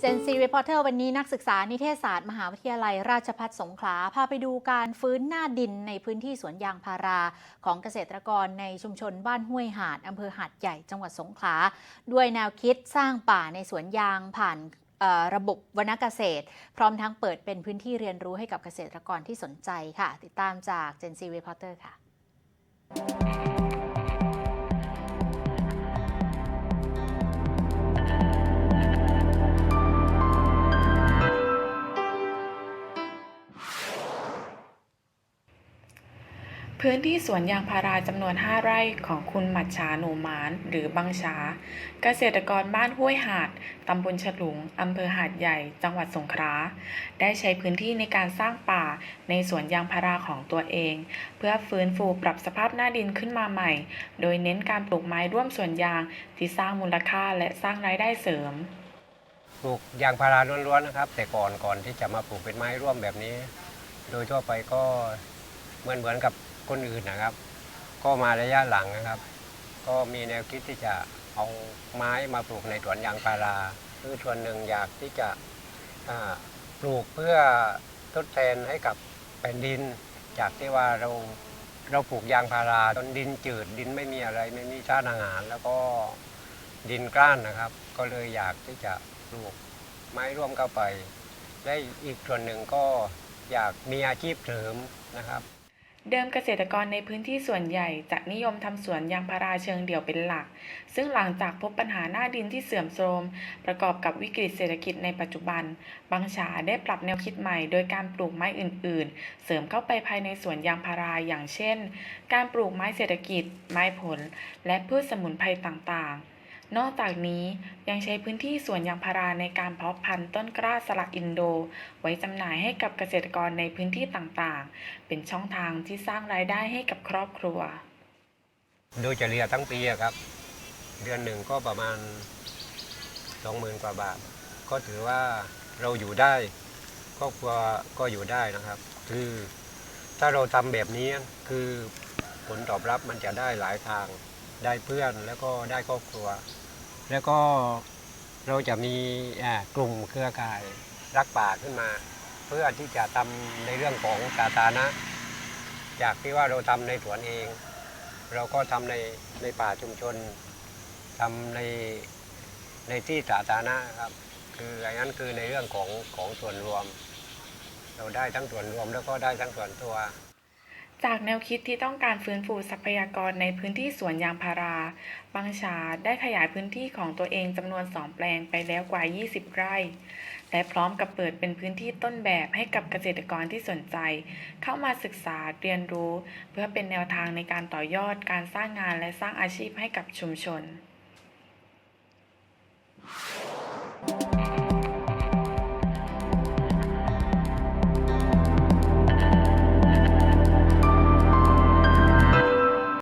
เจนซีรีพอร์เตอร์วันนี้นักศึกษานิเทศศาสตร์มหาวิทยาลัยราชภัฏสงขลา พาไปดูการฟื้นหน้าดินในพื้นที่สวนยางพาราของเกษตรกรในชุมชนบ้านห้วยหาดอำเภอหาดใหญ่จังหวัดสงขลา ด้วยแนวคิดสร้างป่าในสวนยางผ่านระบบวณเกษตร พร้อมทั้งเปิดเป็นพื้นที่เรียนรู้ให้กับเกษตรกรที่สนใจค่ะ ติดตามจากเจนซีรีพอร์เตอร์ค่ะ พื้นที่สวนยางพาราจำนวน 5 ไร่ของคุณหมัดชาหนูมาน หรือบังชา เกษตรกรบ้านห้วยหาด ตำบลฉลุง อำเภอหาดใหญ่ จังหวัดสงขลา ได้ใช้พื้นที่ในการสร้างป่าในสวนยางพาราของตัวเอง เพื่อฟื้นฟูปรับสภาพหน้าดินขึ้นมาใหม่ โดยเน้นการปลูกไม้ร่วมสวนยางที่สร้างมูลค่าและสร้างรายได้เสริม ปลูกยางพาราล้วนๆนะครับ แต่ก่อนก่อนที่จะมาปลูกเป็นไม้ร่วมแบบนี้ โดยทั่วไปก็เหมือนเหมือนกับ คนอื่นนะครับ ก็มาระยะหลังนะครับ ก็มีแนวคิดที่จะเอาไม้มาปลูกในสวนยางพาราคือส่วนหนึ่งอยากที่จะปลูกเพื่อทดแทนให้กับแผ่นดิน จากที่ว่าเราเราปลูกยางพาราจนดินจืดดินไม่มีอะไรไม่มีชาติอาหาร แล้วก็ดินกล้านนะครับ ก็เลยอยากที่จะปลูกไม้ร่วมเข้าไปและอีกส่วนหนึ่งก็อยากมีอาชีพเสริมนะครับ เดิมเกษตรกรในพื้นที่ส่วนใหญ่จะนิยมทำสวนยางพาราเชิงเดี่ยวเป็นหลัก ซึ่งหลังจากพบปัญหาหน้าดินที่เสื่อมโทรม ประกอบกับวิกฤตเศรษฐกิจในปัจจุบัน บางฉาได้ปรับแนวคิดใหม่ โดยการปลูกไม้อื่น ๆ เสริมเข้าไปภายในสวนยางพาราอย่างเช่น การปลูกไม้เศรษฐกิจ ไม้ผล และพืชสมุนไพรต่าง ๆ นอกจากนี้ยังใช้พื้นที่สวนยางพาราในการเพาะพันธุ์ต้นกล้าสลักอินโด ไว้จำหน่ายให้กับเกษตรกรในพื้นที่ต่างๆ เป็นช่องทางที่สร้างรายได้ให้กับครอบครัว โดยเฉลี่ยทั้งปีครับ เดือนหนึ่งก็ประมาณสองหมื่นกว่าบาท ก็ถือว่าเราอยู่ได้ครอบครัวก็อยู่ได้นะครับ คือถ้าเราทำแบบนี้คือผลตอบรับมันจะได้หลายทางได้เพื่อนแล้วก็ได้ครอบครัว แล้วก็เราจะมีกลุ่มเครือข่ายรักป่าขึ้นมา เพื่อที่จะทำในเรื่องของสาธารณะ จากที่ว่าเราทำในสวนเอง เราก็ทำในในป่าชุมชนทำในในที่สาธารณะครับ คืออันนั้นคือในเรื่องของของส่วนรวม เราได้ทั้งส่วนรวมแล้วก็ได้ทั้งส่วนตัว จากแนวคิดที่ต้องการฟื้นฟูทรัพยากรในพื้นที่สวนยางพารา บางชาได้ขยายพื้นที่ของตัวเองจำนวน 2 แปลงไปแล้วกว่า 20 ไร่ และพร้อมกับเปิดเป็นพื้นที่ต้นแบบให้กับเกษตรกรที่สนใจ เข้ามาศึกษาเรียนรู้ เพื่อเป็นแนวทางในการต่อยอดการสร้างงานและสร้างอาชีพให้กับชุมชน